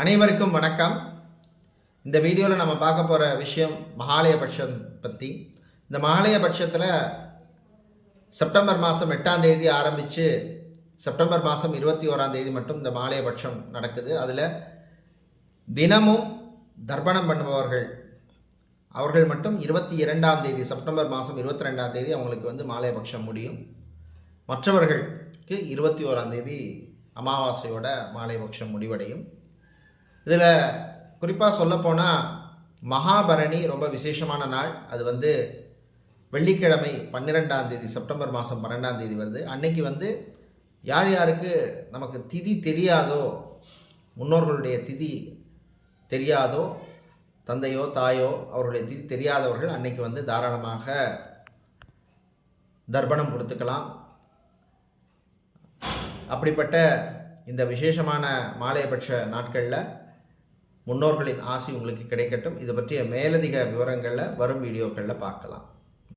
அனைவருக்கும் வணக்கம். இந்த வீடியோவில் நம்ம பார்க்க போகிற விஷயம் மகாலயபட்சம் பற்றி இந்த மகாலயபட்சத்தில் செப்டம்பர் மாதம் எட்டாம் தேதி ஆரம்பித்து செப்டம்பர் மாதம் இருபத்தி ஓராம் தேதி மட்டும் இந்த மகாலயபட்சம் நடக்குது. அதில் தினமும் தர்ப்பணம் பண்ணுபவர்கள் அவர்கள் மட்டும் இருபத்தி இரண்டாம் தேதி செப்டம்பர் மாதம் இருபத்தி ரெண்டாம் தேதி அவங்களுக்கு வந்து மாலையபட்சம் முடியும். மற்றவர்களுக்கு இருபத்தி ஓராம் தேதி அமாவாசையோட மாலைபட்சம் முடிவடையும். இதில் குறிப்பாக சொல்லப்போனால் மகாபரணி ரொம்ப விசேஷமான நாள். அது வந்து வெள்ளிக்கிழமை பன்னிரெண்டாம் தேதி செப்டம்பர் மாதம் பன்னெண்டாம் தேதி வருது. அன்னைக்கு வந்து யார் யாருக்கு நமக்கு திதி தெரியாதோ முன்னோர்களுடைய திதி தெரியாதோ தந்தையோ தாயோ அவருடைய திதி தெரியாதவர்கள் அன்னைக்கு வந்து தாராளமாக தர்ப்பணம் கொடுத்துக்கலாம். அப்படிப்பட்ட இந்த விசேஷமான மாலையபட்ச நாட்களில் முன்னோர்களின் ஆசி உங்களுக்கு கிடைக்கட்டும். இது பற்றிய மேலதிக விவரங்களில் வரும் வீடியோக்களில் பார்க்கலாம்.